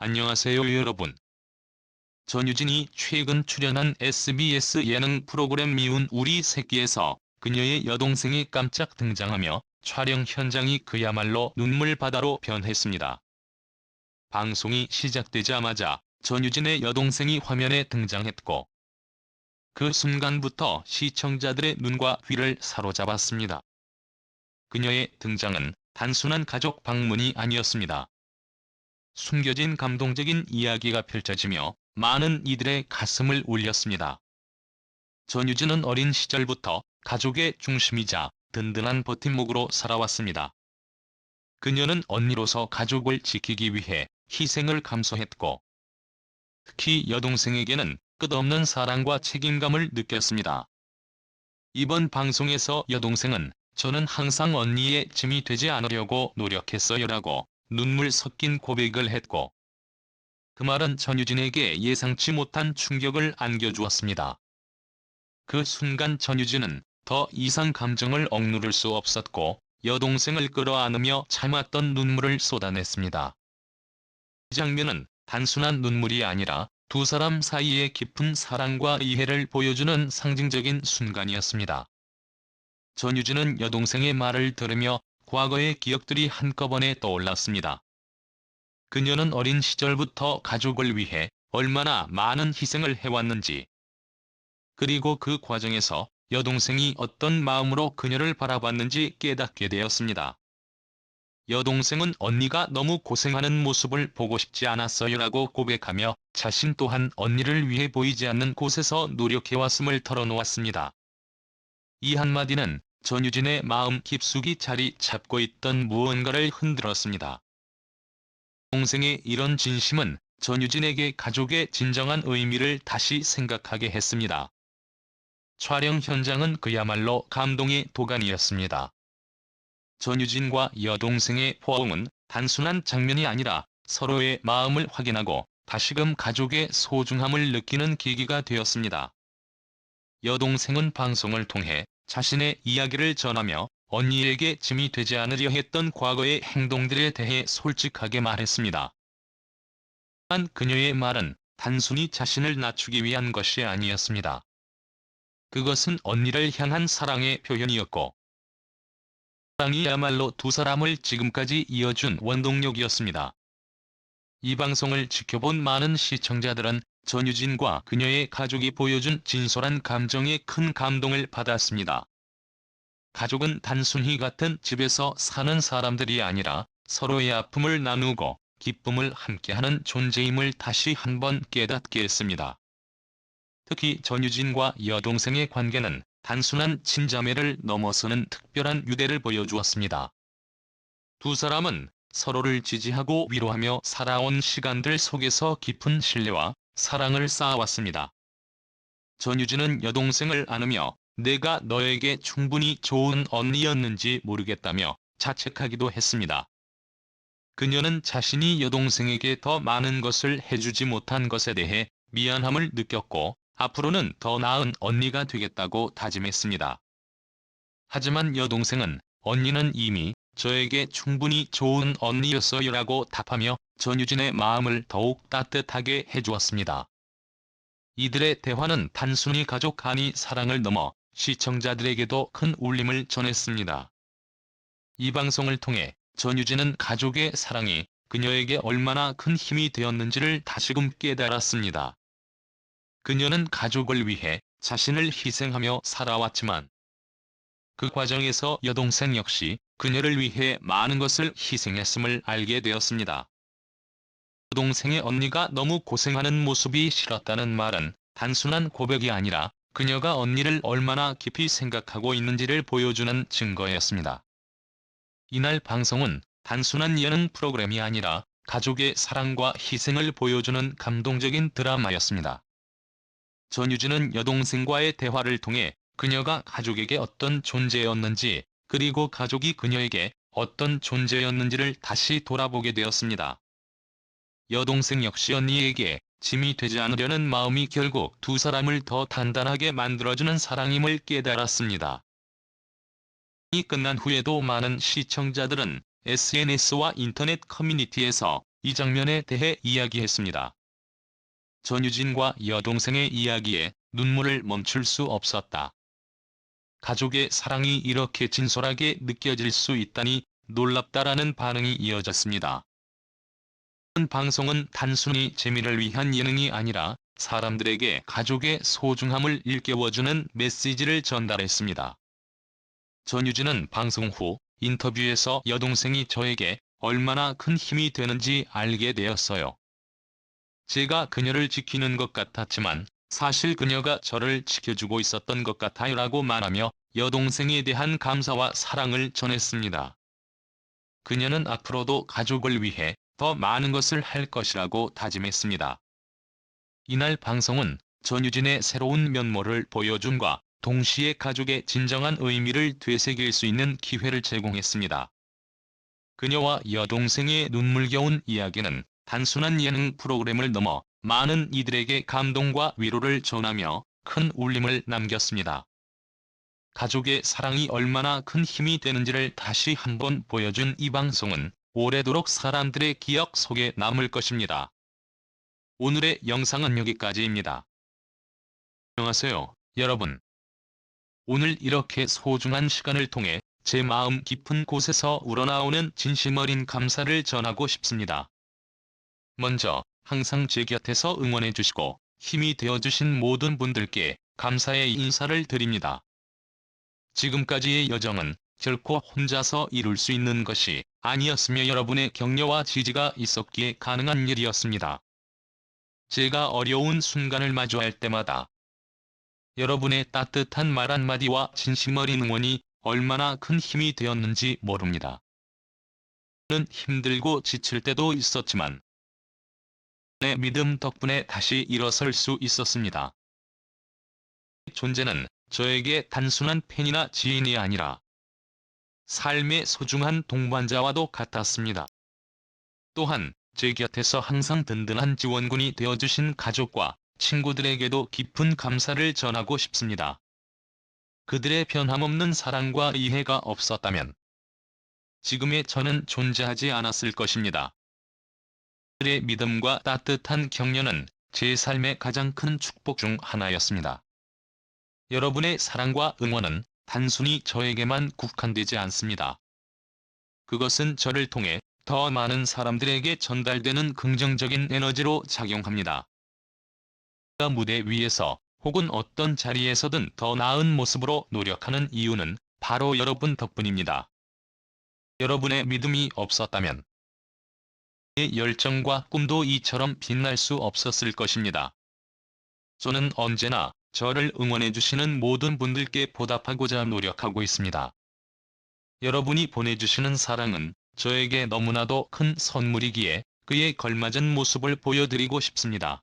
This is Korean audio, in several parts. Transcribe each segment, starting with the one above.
안녕하세요 여러분. 전유진이 최근 출연한 SBS 예능 프로그램 미운 우리 새끼에서 그녀의 여동생이 깜짝 등장하며 촬영 현장이 그야말로 눈물 바다로 변했습니다. 방송이 시작되자마자 전유진의 여동생이 화면에 등장했고 그 순간부터 시청자들의 눈과 귀를 사로잡았습니다. 그녀의 등장은 단순한 가족 방문이 아니었습니다. 숨겨진 감동적인 이야기가 펼쳐지며 많은 이들의 가슴을 울렸습니다. 전유진은 어린 시절부터 가족의 중심이자 든든한 버팀목으로 살아왔습니다. 그녀는 언니로서 가족을 지키기 위해 희생을 감수했고 특히 여동생에게는 끝없는 사랑과 책임감을 느꼈습니다. 이번 방송에서 여동생은 저는 항상 언니의 짐이 되지 않으려고 노력했어요라고 눈물 섞인 고백을 했고 그 말은 전유진에게 예상치 못한 충격을 안겨주었습니다. 그 순간 전유진은 더 이상 감정을 억누를 수 없었고 여동생을 끌어안으며 참았던 눈물을 쏟아냈습니다. 이 장면은 단순한 눈물이 아니라 두 사람 사이의 깊은 사랑과 이해를 보여주는 상징적인 순간이었습니다. 전유진은 여동생의 말을 들으며 과거의 기억들이 한꺼번에 떠올랐습니다. 그녀는 어린 시절부터 가족을 위해 얼마나 많은 희생을 해왔는지, 그리고 그 과정에서 여동생이 어떤 마음으로 그녀를 바라봤는지 깨닫게 되었습니다. 여동생은 언니가 너무 고생하는 모습을 보고 싶지 않았어요라고 고백하며 자신 또한 언니를 위해 보이지 않는 곳에서 노력해왔음을 털어놓았습니다. 이 한마디는 전유진의 마음 깊숙이 자리 잡고 있던 무언가를 흔들었습니다. 동생의 이런 진심은 전유진에게 가족의 진정한 의미를 다시 생각하게 했습니다. 촬영 현장은 그야말로 감동의 도가니였습니다. 전유진과 여동생의 포옹은 단순한 장면이 아니라 서로의 마음을 확인하고 다시금 가족의 소중함을 느끼는 계기가 되었습니다. 여동생은 방송을 통해 자신의 이야기를 전하며 언니에게 짐이 되지 않으려 했던 과거의 행동들에 대해 솔직하게 말했습니다. 한 그녀의 말은 단순히 자신을 낮추기 위한 것이 아니었습니다. 그것은 언니를 향한 사랑의 표현이었고 사랑이야말로 두 사람을 지금까지 이어준 원동력이었습니다. 이 방송을 지켜본 많은 시청자들은 전유진과 그녀의 가족이 보여준 진솔한 감정에 큰 감동을 받았습니다. 가족은 단순히 같은 집에서 사는 사람들이 아니라 서로의 아픔을 나누고 기쁨을 함께하는 존재임을 다시 한번 깨닫게 했습니다. 특히 전유진과 여동생의 관계는 단순한 친자매를 넘어서는 특별한 유대를 보여주었습니다. 두 사람은 서로를 지지하고 위로하며 살아온 시간들 속에서 깊은 신뢰와 사랑을 쌓아왔습니다. 전유진은 여동생을 안으며 내가 너에게 충분히 좋은 언니였는지 모르겠다며 자책하기도 했습니다. 그녀는 자신이 여동생에게 더 많은 것을 해주지 못한 것에 대해 미안함을 느꼈고 앞으로는 더 나은 언니가 되겠다고 다짐했습니다. 하지만 여동생은 언니는 이미 저에게 충분히 좋은 언니였어요라고 답하며 전유진의 마음을 더욱 따뜻하게 해주었습니다. 이들의 대화는 단순히 가족 간의 사랑을 넘어 시청자들에게도 큰 울림을 전했습니다. 이 방송을 통해 전유진은 가족의 사랑이 그녀에게 얼마나 큰 힘이 되었는지를 다시금 깨달았습니다. 그녀는 가족을 위해 자신을 희생하며 살아왔지만 그 과정에서 여동생 역시 그녀를 위해 많은 것을 희생했음을 알게 되었습니다. 여동생의 언니가 너무 고생하는 모습이 싫었다는 말은 단순한 고백이 아니라 그녀가 언니를 얼마나 깊이 생각하고 있는지를 보여주는 증거였습니다. 이날 방송은 단순한 예능 프로그램이 아니라 가족의 사랑과 희생을 보여주는 감동적인 드라마였습니다. 전유진은 여동생과의 대화를 통해 그녀가 가족에게 어떤 존재였는지 그리고 가족이 그녀에게 어떤 존재였는지를 다시 돌아보게 되었습니다. 여동생 역시 언니에게 짐이 되지 않으려는 마음이 결국 두 사람을 더 단단하게 만들어주는 사랑임을 깨달았습니다. 이 끝난 후에도 많은 시청자들은 SNS와 인터넷 커뮤니티에서 이 장면에 대해 이야기했습니다. 전유진과 여동생의 이야기에 눈물을 멈출 수 없었다. 가족의 사랑이 이렇게 진솔하게 느껴질 수 있다니 놀랍다라는 반응이 이어졌습니다. 이 방송은 단순히 재미를 위한 예능이 아니라 사람들에게 가족의 소중함을 일깨워주는 메시지를 전달했습니다. 전유진은 방송 후 인터뷰에서 여동생이 저에게 얼마나 큰 힘이 되는지 알게 되었어요. 제가 그녀를 지키는 것 같았지만 사실 그녀가 저를 지켜주고 있었던 것 같아요 라고 말하며 여동생에 대한 감사와 사랑을 전했습니다. 그녀는 앞으로도 가족을 위해 더 많은 것을 할 것이라고 다짐했습니다. 이날 방송은 전유진의 새로운 면모를 보여줌과 동시에 가족의 진정한 의미를 되새길 수 있는 기회를 제공했습니다. 그녀와 여동생의 눈물겨운 이야기는 단순한 예능 프로그램을 넘어 많은 이들에게 감동과 위로를 전하며 큰 울림을 남겼습니다. 가족의 사랑이 얼마나 큰 힘이 되는지를 다시 한번 보여준 이 방송은 오래도록 사람들의 기억 속에 남을 것입니다. 오늘의 영상은 여기까지입니다. 안녕하세요, 여러분. 오늘 이렇게 소중한 시간을 통해 제 마음 깊은 곳에서 우러나오는 진심 어린 감사를 전하고 싶습니다. 먼저 항상 제 곁에서 응원해 주시고 힘이 되어 주신 모든 분들께 감사의 인사를 드립니다. 지금까지의 여정은 결코 혼자서 이룰 수 있는 것이 아니었으며 여러분의 격려와 지지가 있었기에 가능한 일이었습니다. 제가 어려운 순간을 마주할 때마다 여러분의 따뜻한 말 한마디와 진심 어린 응원이 얼마나 큰 힘이 되었는지 모릅니다. 는 힘들고 지칠 때도 있었지만 내 믿음 덕분에 다시 일어설 수 있었습니다. 존재는 저에게 단순한 팬이나 지인이 아니라 삶의 소중한 동반자와도 같았습니다. 또한 제 곁에서 항상 든든한 지원군이 되어주신 가족과 친구들에게도 깊은 감사를 전하고 싶습니다. 그들의 변함없는 사랑과 이해가 없었다면 지금의 저는 존재하지 않았을 것입니다. 그들의 믿음과 따뜻한 격려는 제 삶의 가장 큰 축복 중 하나였습니다. 여러분의 사랑과 응원은 단순히 저에게만 국한되지 않습니다. 그것은 저를 통해 더 많은 사람들에게 전달되는 긍정적인 에너지로 작용합니다. 무대 위에서 혹은 어떤 자리에서든 더 나은 모습으로 노력하는 이유는 바로 여러분 덕분입니다. 여러분의 믿음이 없었다면 의 열정과 꿈도 이처럼 빛날 수 없었을 것입니다. 저는 언제나 저를 응원해주시는 모든 분들께 보답하고자 노력하고 있습니다. 여러분이 보내주시는 사랑은 저에게 너무나도 큰 선물이기에 그에 걸맞은 모습을 보여드리고 싶습니다.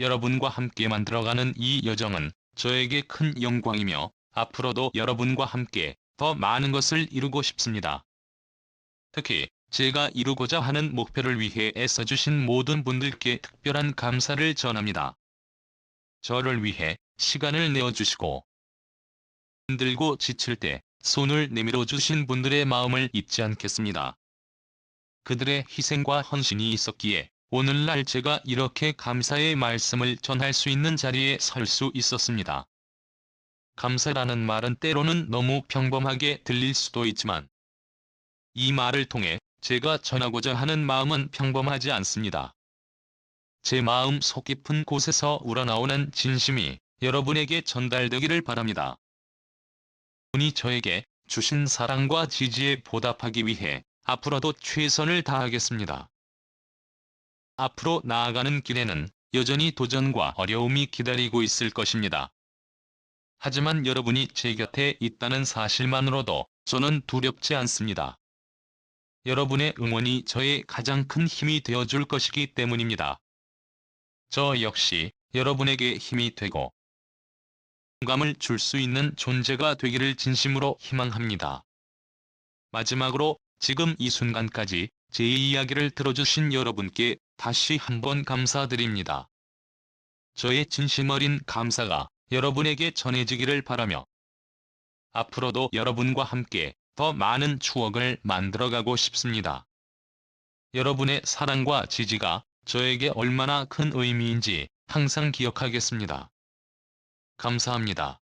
여러분과 함께 만들어가는 이 여정은 저에게 큰 영광이며 앞으로도 여러분과 함께 더 많은 것을 이루고 싶습니다. 특히 제가 이루고자 하는 목표를 위해 애써주신 모든 분들께 특별한 감사를 전합니다. 저를 위해 시간을 내어주시고 힘들고 지칠 때 손을 내밀어 주신 분들의 마음을 잊지 않겠습니다. 그들의 희생과 헌신이 있었기에 오늘날 제가 이렇게 감사의 말씀을 전할 수 있는 자리에 설 수 있었습니다. 감사라는 말은 때로는 너무 평범하게 들릴 수도 있지만 이 말을 통해 제가 전하고자 하는 마음은 평범하지 않습니다. 제 마음 속 깊은 곳에서 우러나오는 진심이 여러분에게 전달되기를 바랍니다. 분이 저에게 주신 사랑과 지지에 보답하기 위해 앞으로도 최선을 다하겠습니다. 앞으로 나아가는 길에는 여전히 도전과 어려움이 기다리고 있을 것입니다. 하지만 여러분이 제 곁에 있다는 사실만으로도 저는 두렵지 않습니다. 여러분의 응원이 저의 가장 큰 힘이 되어줄 것이기 때문입니다. 저 역시 여러분에게 힘이 되고 공감을 줄 수 있는 존재가 되기를 진심으로 희망합니다. 마지막으로 지금 이 순간까지 제 이야기를 들어주신 여러분께 다시 한번 감사드립니다. 저의 진심 어린 감사가 여러분에게 전해지기를 바라며 앞으로도 여러분과 함께 더 많은 추억을 만들어가고 싶습니다. 여러분의 사랑과 지지가 저에게 얼마나 큰 의미인지 항상 기억하겠습니다. 감사합니다.